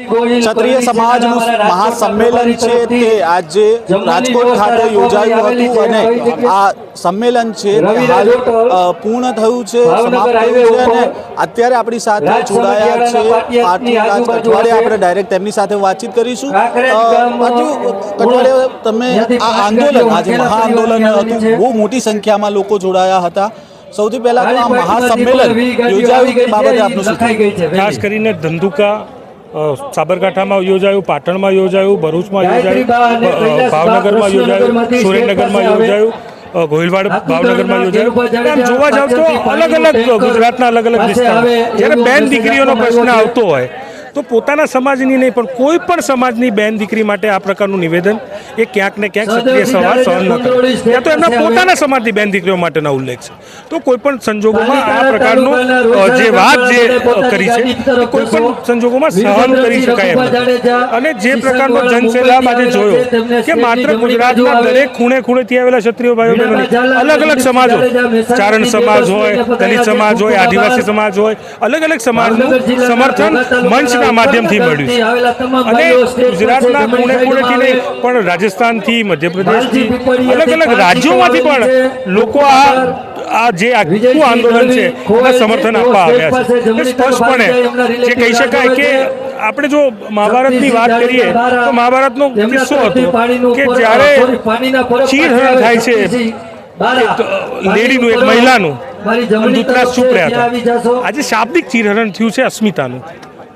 ક્ષત્રિય સમાજનું મહાસંમેલન છે તે આજે રાજકોટ ખાતે યોજાયું હતું અને આ સંમેલન છે પૂર્ણ થયું છે સમાપ્ત થયું છે અને અત્યારે આપણી સાથે જોડાયા છે રાજ કઠવાડિયા આપણે ડાયરેક્ટ તેમની સાથે વાતચીત કરીશું. કઠવાડિયા તમે આ આંદોલન આજે મહાઆંદોલન હતું બહુ મોટી સંખ્યામાં લોકો જોડાયા હતા. સૌથી પહેલા તો આ મહાસંમેલન યોજાયું તે બાબતે આપનું ખાસ કરીને ધંધુકા સાબરકાંઠામાં યોજાયું પાટણમાં યોજાયું ભરૂચમાં યોજાયું ભાવનગરમાં યોજાયું સુરેન્દ્રનગરમાં યોજાયું ગોહિલવાડ ભાવનગરમાં યોજાયું. આમ જોવા જાવ તો અલગ અલગ ગુજરાતના અલગ અલગ વિસ્તાર. જ્યારે બેન દીકરીઓનો પ્રશ્ન આવતો હોય તો પોતાના સમાજની નહીં પણ કોઈ પણ સમાજની બેન દીકરી માટે આ પ્રકારનું નિવેદન એ ક્યાંક ને ક્યાંક સક્રિય સમાજ સહન ન કરે. ત્યાં તો એમના પોતાના સમાજની બેન દીકરીઓ માટેના ઉલ્લેખ છે. તો કોઈ પણ સંજોગોમાં આ પ્રકારનો જે વાત જે કરી છે એ કોઈ પણ સંજોગોમાં સહન કરી શકાય એમ અને જે પ્રકારનો જનસેલાબ આજે જોયો કે માત્ર ગુજરાતના દરેક ખૂણે ખૂણેથી આવેલા ક્ષત્રિય ભાઈઓ બહેનોની અલગ અલગ સમાજો ચારણ સમાજ હોય દલિત સમાજ હોય આદિવાસી સમાજ હોય. અલગ અલગ સમાજનું સમર્થન મંચના માધ્યમથી મળ્યું અને ગુજરાતના ખૂણે ખૂણેથી નહીં પણ રાજસ્થાનથી મધ્યપ્રદેશથી અલગ અલગ રાજ્યોમાંથી પણ લોકો આ આ જે આખું આંદોલન છે એના સમર્થન આપવા આવ્યા છે. એ સ્પષ્ટપણે જે કહી શકાય કે આપણે જો મહાભારતની વાત કરીએ તો મહાભારતનો કિસ્સો હતો કે જ્યારે ચીરહરણ થાય છે લેડીનું એક મહિલાનું ધૃતરાજ ચૂપ રહ્યા હતા. આજે શાબ્દિક ચીરહરણ થયું છે અસ્મિતાનું.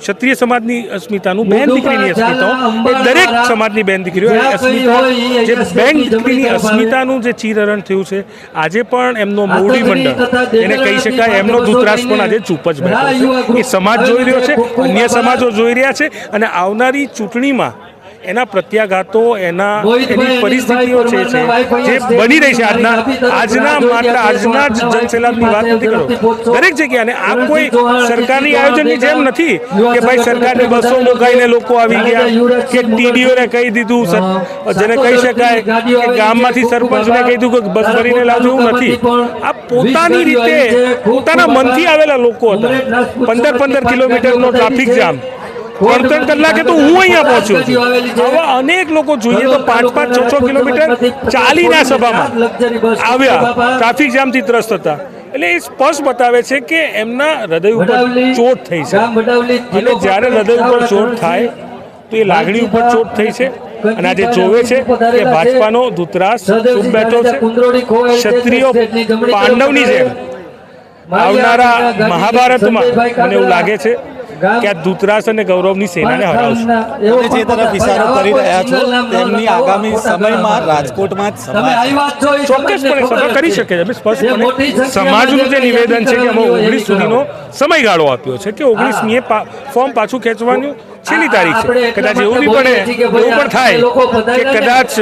ક્ષત્રિય સમાજની અસ્મિતાનું બેન દીકરીની અસ્મિતાઓ. એ દરેક સમાજની બેન દીકરીઓ. અસ્મિતા જે બેન દીકરીની અસ્મિતાનું જે ચીરહરણ થયું છે આજે પણ એમનો મોવડી મંડળ એને કહી શકાય એમનો દૂતરાષ્ટ્ર પણ આજે ચૂપ જ બેઠો છે. એ સમાજ જોઈ રહ્યો છે અન્ય સમાજો જોઈ રહ્યા છે અને આવનારી ચૂંટણીમાં એના પ્રત્યાઘાતો એના એની પરિસ્થિતિઓ છે જે બની રહી છે. આજના આજના માત્ર આજના જ જનસેલાબની વાત નથી કરો. દરેક જગ્યાએ અને આ કોઈ સરકારની આયોજનની જેમ નથી કે ભાઈ સરકારની બસો મુકાઈને લોકો આવી ગયા કે ટીડીઓને કહી દીધું જેને કહી શકાય કે ગામમાંથી સરપંચને કહી દીધું કે બસ ભરીને લાવજો એવું નથી. આ પોતાની રીતે પોતાના મનથી આવેલા લોકો હતા. પંદર પંદર કિલોમીટરનો ટ્રાફિક જામ ત્રણ ત્રણ કલાકે તો હું અહીંયા પહોંચ્યો છું. આવા અનેક લોકો જોઈએ તો પાંચ પાંચ છ છ કિલોમીટર ચાલીને સભામાં આવ્યા. ટ્રાફિક જામથી ત્રસ્ત હતા. એટલે એ સ્પષ્ટ બતાવે છે કે એમના હૃદય ઉપર ચોટ થઈ છે. એટલે જ્યારે હૃદય ઉપર ચોટ થાય તો એ લાગણી ઉપર ચોટ થઈ છે. અને આજે જોવે છે કે ભાજપાનો ધૂતરાસ ચૂપ બેઠો છે. ક્ષત્રિયો પાંડવની જેમ. આવનારા મહાભારતમાં મને એવું લાગે છે કે આ ધૂતરાસ અને ગૌરવની સેનાને હરાવશે. જે તરફ ઇશારો કરી રહ્યા છો તેમની આગામી સમયમાં રાજકોટમાં જ ચોક્કસપણે સભા કરી શકે છે. અમે સ્પષ્ટપણે સમાજનું જે નિવેદન છે કે અમે ઓગણીસ સુધીનો સમયગાળો આપ્યો છે કે ઓગણીસમીએ ફોર્મ પાછું ખેંચવાનું? છેલ્લી તારીખ છે. કદાચ એવું બી પડે એવું પણ થાય કે કદાચ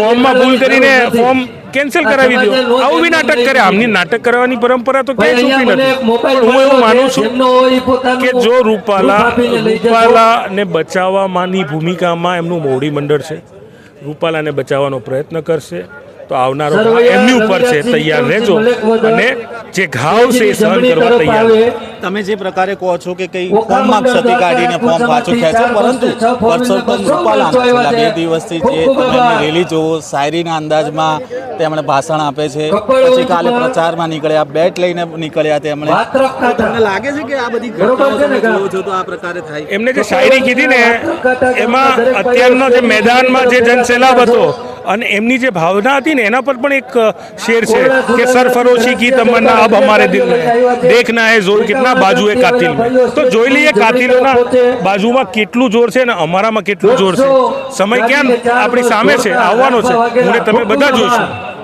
ફોર્મમાં ભૂલ કરીને ફોર્મ કેન્સલ કરાવી દો. આવું બી નાટક કરે. આમની નાટક કરવાની પરંપરા તો ક્યાંય ચૂકી નથી. હું એવું માનું છું કે જો રૂપાલા રૂપાલાને બચાવવાની ભૂમિકામાં એમનું મોવડી મંડળ છે. રૂપાલાને બચાવવાનો પ્રયત્ન કરશે. તો આવનારો એમની ઉપર છે. તૈયાર રહેજો. અને જે ઘાવ છે એ સહન કરવા તૈયાર તમે જે પ્રકારે કહો છો કે કઈ ફોર્મમાં ક્ષતિ કાઢીને ફોર્મ પાછું ખેંચો પરંતુ પરસોત્તમ રૂપાલા છેલ્લા બે દિવસથી જે તમે રેલી જોવો શાયરીના અંદાજમાં તેમણે ભાષણ આપે છે. પછી કાલે પ્રચારમાં નીકળ્યા બેટ લઈને નીકળ્યા તેમણે. તમને લાગે છે કે આ બધી ઘટનાઓ છો તો આ પ્રકારે થાય? એમને જે શાયરી કીધી ને એમાં અત્યારનો જે મેદાનમાં જે જનસેલાબ હતો અને એમની જે ભાવના હતી ને એના પર પણ એક શેર છે કે સરફરોશી કી તમન્ના અબ હમારે દિલ દેખના એ જોર કેટલા બાજુ એ કાતિલ. તો જોઈ લઈએ કાતિલોના બાજુમાં કેટલું જોર છે અને અમારામાં કેટલું જોર છે. સમય ક્યાં આપણી સામે છે આવવાનો છે. હું તમે બધા જોઈશું.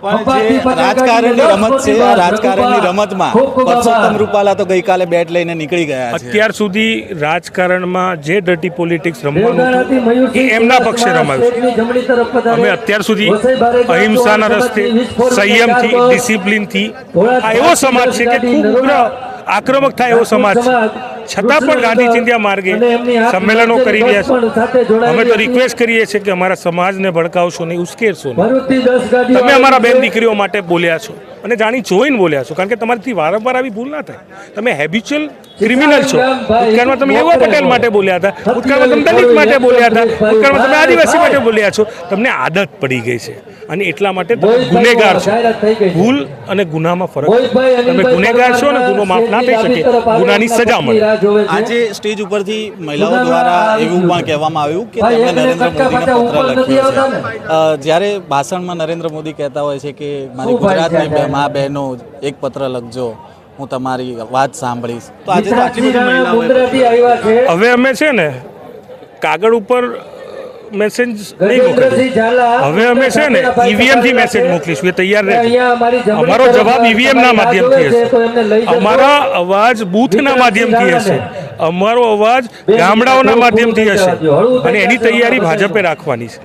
રાજકારણની રમત છે રાજકારણની રમતમાં પરસોત્તમ રૂપાલા તો ગઈકાલે બેટ લઈને નીકળી ગયા અત્યાર સુધી રાજકારણમાં જે ડર્ટી પોલિટિક્સ રમવાનું એ એમના પક્ષે રમાયું અમે અત્યાર સુધી અહિંસાના રસ્તે સંયમથી ડિસિપ્લિનથી આ એવો સમાજ છે કે ખૂબ આક્રમક થાય એવો સમાજ છે. છતાં પણ ગાંધી ચિંધ્યા માર્ગે સંમેલનો કરી રહ્યા છે. અમે તો રિક્વેસ્ટ કરીએ છીએ કે અમારા સમાજને ભડકાવશો નહીં ઉશ્કેરશો નહીં. તમે અમારા બેન દીકરીઓ માટે બોલ્યા છો અને જાણી જોઈને બોલ્યા છો કારણ કે તમારીથી વારંવાર આવી ભૂલ ના થાય. તમે હેબિચ્યુઅલ ક્રિમિનલ છો. ભૂતકાળમાં તમે એવા પટેલ માટે બોલ્યા હતા ભૂતકાળમાં તમે દલિત માટે બોલ્યા હતા ભૂતકાળમાં તમે આદિવાસી માટે બોલ્યા છો. તમને આદત પડી ગઈ છે. અને એટલા માટે તમે ગુનેગાર છો. ભૂલ અને ગુનામાં ફરક છે. તમે ગુનેગાર છો અને ગુનો માફ ના થઈ શકે. ગુનાની સજા મળે. આજે સ્ટેજ ઉપરથી મહિલાઓ દ્વારા એવું પણ કહેવામાં આવ્યું કે તેમણે નરેન્દ્ર મોદીને પત્ર લખ્યો છે. જ્યારે ભાષણમાં નરેન્દ્ર મોદી કહેતા હોય છે કે મારી ગુજરાતની બે મા બહેનો એક પત્ર લખજો હું તમારી વાત સાંભળીશ. તો આજે હવે અમે છે ને કાગળ ઉપર મેસેજ નહીં મોકલીએ હવે અમે છે ને ઈવીએમથી મેસેજ મોકલીશું. એ તૈયાર રહેજો. અમારો જવાબ ઈવીએમ ના માધ્યમથી હશે. અમારા અવાજ બૂથના માધ્યમથી હશે. અમારો અવાજ ગામડાઓના માધ્યમથી હશે. અને એની તૈયારી ભાજપે રાખવાની છે.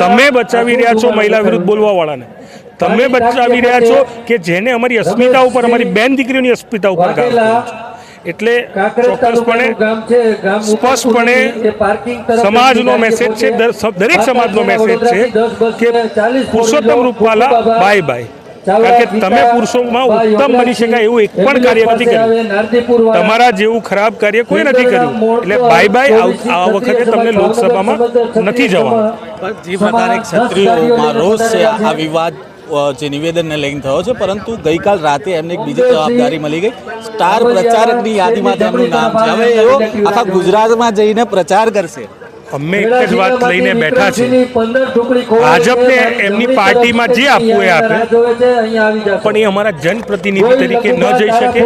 તમે બચાવી રહ્યા છો મહિલા વિરુદ્ધ બોલવા વાળાને તમે બચાવી રહ્યા છો કે જેને અમારી અસ્મિતા ઉપર અમારી બેન દીકરીઓની અસ્મિતા ઉપર કામ એટલે ચોક્કસપણે સ્પષ્ટપણે સમાજનો મેસેજ છે દર- દરેક સમાજનો મેસેજ છે કે પુરુષોત્તમ રૂપવાલા બાય બાય. કારણ કે તમે પુરુષોમાં ઉત્તમ બની શકાય એવું એક પણ કાર્ય નથી કર્યું. તમારા જેવું ખરાબ કાર્ય કોઈ નથી કર્યું. એટલે બાય બાય આ આ વખતે તમને લોકસભામાં નથી જવાનું. જે પ્રકારે ક્ષત્રિયોમાં રોષ છે આ વિવાદ. જે નિવેદનને લઈને થયો છે, પરંતુ ગઈકાલ રાતે એમને એક બીજી જવાબદારી મળી ગઈ. સ્ટાર પ્રચારકની યાદીમાં તેમનું નામ છે. હવે એઓ આખા ગુજરાતમાં જઈને પ્રચાર કરશે. અમે એક જ વાત લઈને બેઠા છીએ. ભાજપને એમની પાર્ટીમાં જે આપવું એ આપે. પણ એ અમારા જનપ્રતિનિધિ તરીકે ન જઈ શકે.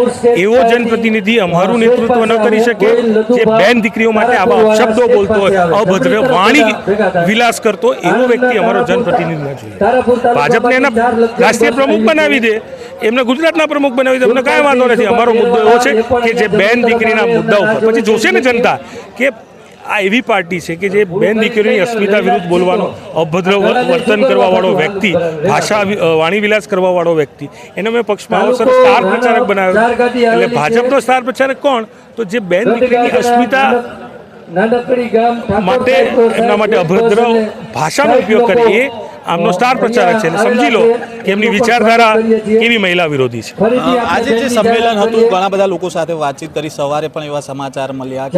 એવો જનપ્રતિનિધિ અમારું નેતૃત્વ ન કરી શકે. જે બેન દીકરીઓ માટે આવા અપશબ્દો બોલતો હોય અભદ્ર વાણી વિલાસ કરતો એવો વ્યક્તિ અમારો જનપ્રતિનિધિ ન જોઈએ. ભાજપને એના રાષ્ટ્રીય પ્રમુખ બનાવી દે. એમને ગુજરાતના પ્રમુખ બનાવી દે. અમને કાંઈ વાંધો નથી. અમારો મુદ્દો એવો છે કે જે બેન દીકરીના મુદ્દા ઉપર. પછી જોશે ને જનતા કે આ એવી પાર્ટી છે કે જે બેન દીકરીની અસ્મિતા વિરુદ્ધ બોલવાનો અભદ્ર વર્તન કરવાવાળો વ્યક્તિ ભાષા વાણીવિલાસ અ, વાણી વિલાસ કરવા વાળો વ્યક્તિ. એને મેં પક્ષમાં અવસર સ્ટાર પ્રચારક બનાવ્યો. એટલે ભાજપનો સ્ટાર પ્રચારક કોણ? તો જે બેન દીકરીની અસ્મિતા માટે એમના માટે અભદ્ર ભાષાનો ઉપયોગ કરીએ. આમનો સ્ટાર પ્રચારક છે સમજી લો કે એમની વિચારધારા કેવી મહિલા વિરોધી છે. આજે જે સંમેલન હતું ઘણા બધા લોકો સાથે વાતચીત કરી સવારે પણ એવા સમાચાર મળ્યા કે.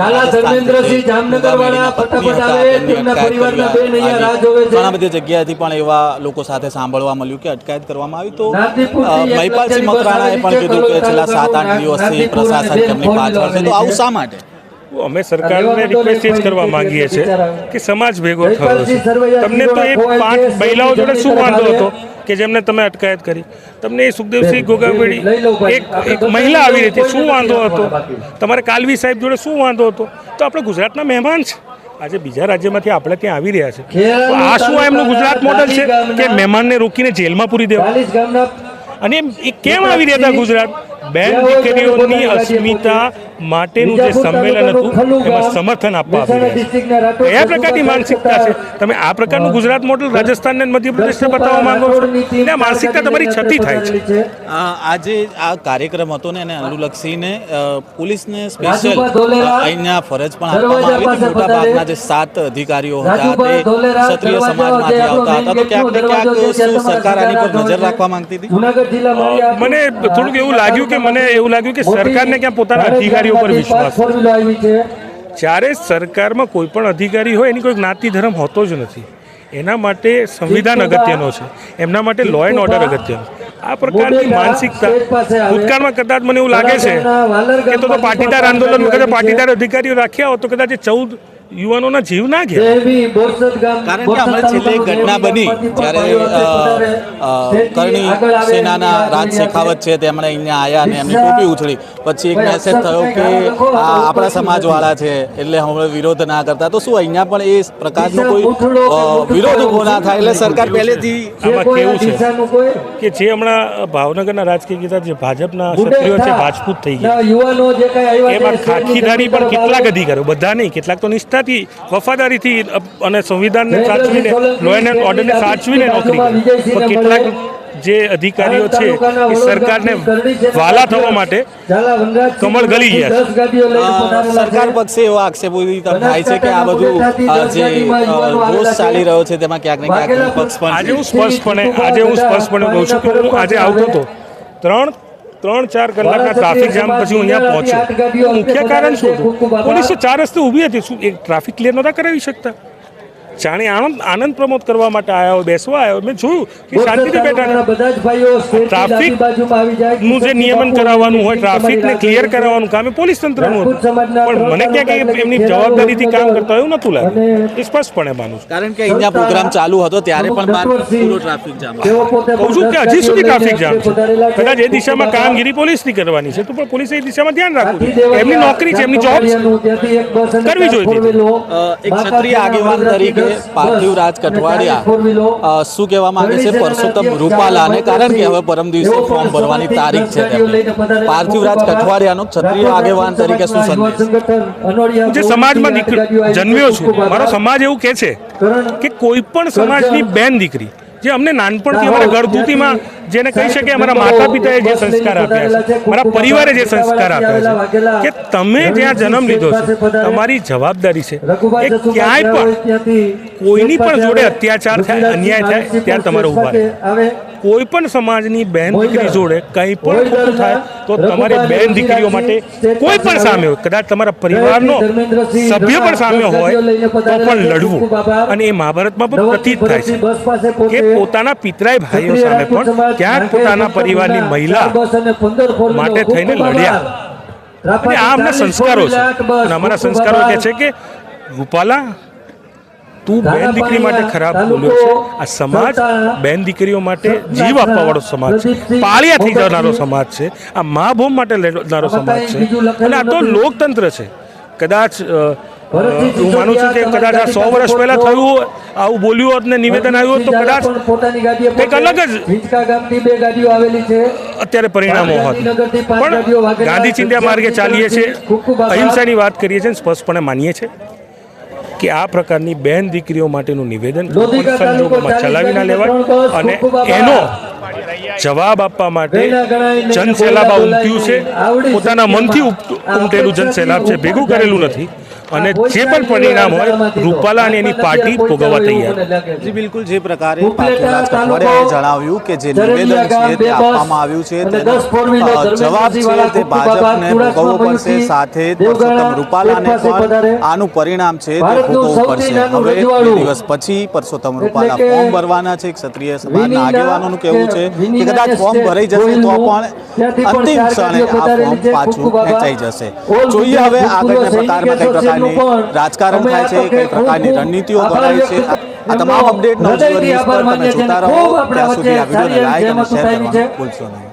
ઘણા બધી જગ્યાએથી પણ એવા લોકો સાથે સાંભળવા મળ્યું કે અટકાયત કરવામાં આવી. તો મહિપાલસિંહ મકરાણાએ પણ કીધું કે છેલ્લા સાત આઠ દિવસથી પ્રશાસન તેમની પાછળ છે. તો આવું શા માટે? અમે સરકારને રિક્વેસ્ટ જ કરવા માંગીએ છીએ કે સમાજ ભેગો થયો છે. તમને તો એ પાંચ મહિલાઓ જોડે શું વાંધો હતો કે જેમને તમે અટકાયત કરી? તમને એ સુખદેવસિંહ ગોગાવેડી એક એક મહિલા આવી રહી હતી શું વાંધો હતો? તમારે કાલવી સાહેબ જોડે શું વાંધો હતો? તો આપણે ગુજરાતના મહેમાન છે. આજે બીજા રાજ્યમાંથી આપણે ત્યાં આવી રહ્યા છે. આ શું એમનું ગુજરાત મોડલ છે? કે મહેમાનને રોકીને જેલમાં પૂરી દેવા? અને એ કેમ આવી રહ્યા હતા ગુજરાત? બેન દીકરીઓની અસ્મિતા માટેનું જે સંમેલન હતું એમાં સમર્થન આપવા આવી કયા પ્રકારની માનસિકતા છે? તમે આ પ્રકારનું ગુજરાત મોડલ રાજસ્થાન અને મધ્યપ્રદેશને બતાવવા માંગો છો? ને આ માનસિકતા તમારી છતી થાય છે. આજે આ કાર્યક્રમ હતો ને એને અનુલક્ષીને પોલીસને સ્પેશિયલ અહીંયા ફરજ પણ આપવામાં આવી હતી. મોટા ભાગના જે સાત અધિકારીઓ હતા તે ક્ષત્રિય સમાજમાંથી આવતા હતા. તો ક્યાંક ને ક્યાંક શું સરકાર આની પર નજર રાખવા માંગતી હતી? મને થોડુંક એવું લાગ્યું કે મને એવું લાગ્યું કે સરકારને ક્યાં પોતાના અધિકારીઓ ઉપર વિશ્વાસ. જ્યારે સરકારમાં કોઈ પણ અધિકારી હોય એની કોઈ જ્ઞાતિ ધર્મ હોતો જ નથી. એના માટે સંવિધાન અગત્યનો છે. એમના માટે લો એન્ડ ઓર્ડર અગત્યનો આ પ્રકારની માનસિકતા ભૂતકાળમાં કદાચ મને એવું લાગે છે કે તો તો પાટીદાર આંદોલન વખતે પાટીદાર અધિકારીઓ રાખ્યા હોત તો કદાચ ચૌદ યુવાનોના જીવ ના ગયા. જેવી બોરસદ ગામ કારણ કે હમણાં છેલ્લે ઘટના બની જ્યારે કરણી સેનાના રાજ શેખાવત છે તેમણે અહીંયા આવ્યા અને એમની ટોપી ઉછળી. પછી એક મેસેજ થયો કે આ આપણા સમાજવાળા છે એટલે હવે વિરોધ ના કરતા. તો શું અહીંયા પણ એ પ્રકારનો કોઈ વિરોધ ઊભો ના થાય એટલે સરકાર પહેલેથી આમાં કેવું છે કે જે હમણાં ભાવનગરના રાજકીય ગીતા જે ભાજપના ક્ષત્રિયો છે રાજપૂત થઈ ગયા. યુવાનો જે કઈ આવ્યા એમાં ખાખીદારી પણ કેટલાક અધિકારો બધા નહીં કેટલાક તો નિષ્ઠાથી વફાદારીથી અને સંવિધાનને સાચવીને લો એન્ડ ઓર્ડરને સાચવીને નોકરી કરે. પણ કેટલાક જે અધિકારીઓ છે એ સરકારને વાલા થવા માટે કમળ ગલી ગયા સરકાર પક્ષે એવો આક્ષેપો થાય છે કે આ બધું જે રોષ ચાલી રહ્યો છે તેમાં ક્યાંક ને ક્યાંક પક્ષ પણ આજે હું સ્પષ્ટપણે આજે હું સ્પષ્ટપણે કહું છું કે હું આજે આવતો હતો. ત્રણ ત્રણ ચાર કલાકના ટ્રાફિક જામ પછી હું અહીંયા પહોંચ્યો. મુખ્ય કારણ શું હતું? પોલીસ ચાર રસ્તે ઊભી હતી. શું એક ટ્રાફિક ક્લિયર નહોતા કરાવી શકતા? જાણે આનંદ આનંદ પ્રમોદ કરવા માટે આવ્યા બેસવા આવ્યો મેં જોયું કે શાંતિથી બેઠા બધા જ ભાઈઓ ટ્રાફિક બાજુમાં આવી જાય નું જે નિયમન કરાવવાનું હોય ટ્રાફિકને ક્લિયર કરાવવાનું કામ એ પોલીસ તંત્રનું હતું. પણ મને ક્યાંક એ એમની જવાબદારીથી કામ કરતા એવું નહોતું લાગ્યું. એ સ્પષ્ટપણે માનું છું. કારણ કે અહીંયા પ્રોગ્રામ ચાલુ હતો ત્યારે પણ પૂરો ટ્રાફિક જામ કહું છું કે હજી સુધી ટ્રાફિક જામ છે. કદાચ એ દિશામાં કામગીરી પોલીસની કરવાની છે તો પણ પોલીસે એ દિશામાં ધ્યાન રાખવું એમની નોકરી છે એમની જોબ કરવી જોઈએ એક ક્ષત્રિય આગેવાન તરીકે પાર્થિવ રાજ કઠવાડિયા શું કહેવા માંગે છે? પરસોત્તમ રૂપાલાને? કારણ કે હવે પરમ દિવસે ફોર્મ ભરવાની તારીખ છે પાર્થિવ રાજ કઠવાડિયાનો ક્ષત્રિય આગેવાન તરીકે શું સંદેશ? જે સમાજમાં જન્મ્યો છું. મારો સમાજ એવું કહે છે કે કોઈ પણ સમાજની બેન દીકરી જે અમને નાનપણથી અમારા ગળદૂતીમાં જેને કહી શકે અમારા માતા પિતાએ જે સંસ્કાર આપ્યા છે મારા પરિવારે જે સંસ્કાર આપ્યા છે કે તમે જ્યાં જન્મ લીધો છે તમારી જવાબદારી છે. એ ક્યાંય પણ કોઈની પણ જોડે અત્યાચાર થાય અન્યાય થાય ત્યાં તમારે ઊભા રહે કોઈ પણ સમાજની બેન દીકરી જોડે કંઈ પણ ખોટું થાય તો તમારી બેન દીકરીઓ માટે કોઈ પણ સામે હોય કદાચ તમારા પરિવારનો સભ્ય પણ સામે હોય તો પણ લડવું. અને એ મહાભારતમાં પણ પ્રતીત થાય છે કે પોતાના પિતરાય ભાઈઓ સામે પણ ક્યાંક પોતાના પરિવારની મહિલા માટે થઈને લડ્યા. અને આ અમને સંસ્કારો છે. અને અમારા સંસ્કારો કહે છે કે રૂપાલા તું બેન દીકરી માટે ખરાબ બોલ્યો છે. આ સમાજ બેન દીકરીઓ માટે જીવ આપવા વાળો સમાજ છે. પાળિયા થઈ જનારો સમાજ છે. આ મા ભૂમ માટે લેનારો સમાજ છે. અને આ તો લોકતંત્ર છે. કદાચ હું માનું છું કે કદાચ આ સો વર્ષ પહેલા થયું આવું બોલ્યું હોત ને નિવેદન આવ્યું હોત તો કદાચ કંઈક અલગ જ બે ગાડીઓ આવેલી છે. અત્યારે પરિણામો હોત. પણ ગાંધી ચિંતા માર્ગે ચાલીએ છીએ અહિંસાની વાત કરીએ છીએ સ્પષ્ટપણે માનીએ છીએ. કે આ પ્રકારની બેન દીકરીઓ માટેનું નિવેદન સંજોગોમાં ચલાવી ના લેવાય અને એનો જવાબ આપવા માટે જનસેલાબ આ ઉમટ્યું છે. પોતાના મનથી ઉમટેલું જનસેલાબ છે. ભેગું કરેલું નથી. અને જે પણ પરિણામ હોય રૂપાલા અને એની પાર્ટી ભોગવવા તૈયાર. જી બિલકુલ જે પ્રકારે જણાવ્યું કે જે નિવેદન છે તે આપવામાં આવ્યું છે તેનો જવાબ છે તે ભાજપને ભોગવવો પડશે સાથે પરસોત્તમ રૂપાલાને પણ આનું પરિણામ છે તે ભોગવવું પડશે. હવે દિવસ પછી પરસોત્તમ રૂપાલા ફોર્મ ભરવાના છે ક્ષત્રિય સમાજના આગેવાનોનું કહેવું છે કે કદાચ ફોર્મ ભરાઈ જશે તો પણ અંતિમ ક્ષણે આ ફોર્મ પાછું ખેંચાઈ જશે. જોઈએ હવે આગળના પ્રકારમાં કઈ પ્રકારની રાજકારણ થાય છે કઈ પ્રકારની રણનીતિઓ ઘડાય છે. આ તમામ અપડેટ નવજીવન ન્યૂઝ પર તમે જોતા રહો. ત્યાં સુધી આ વિડીયોને લાઈક અને શેર કરવાનું ભૂલશો નહીં.